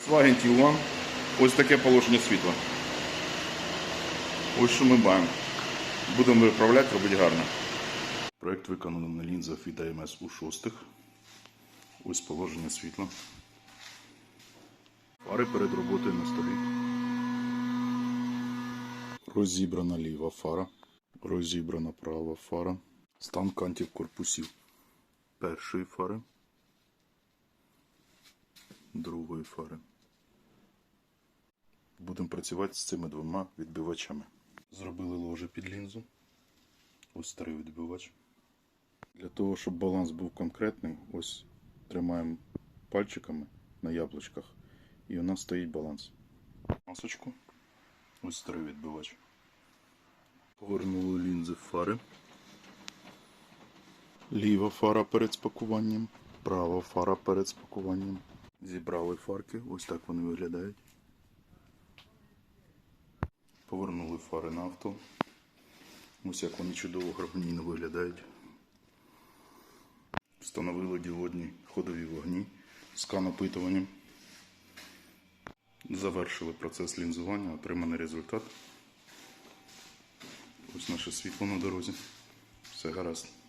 Volkswagen Tiguan. Ось таке положення світла. Ось що ми маємо. Будемо виправляти, робити гарно. Проект виконано на лінзах від АМС у шостих. Ось положення світла. Фари перед роботою на столі. Розібрана ліва фара. Розібрана права фара. Стан кантів корпусів. Першої фари. Другої фари. Будемо працювати з цими двома відбивачами. Зробили ложе під лінзу. Ось старий відбивач. Для того, щоб баланс був конкретним, ось тримаємо пальчиками на яблучках, і у нас стоїть баланс. Масочку. Ось старий відбивач. Повернули лінзи в фари. Ліва фара перед спакуванням, права фара перед спакуванням. Зібрали фарки, ось так вони виглядають. Повернули фари на авто. Ось як вони чудово гармонійно виглядають. Встановили діодні ходові вогні з канопитуванням. Завершили процес лінзування, отриманий результат. Ось наше світло на дорозі. Все гаразд.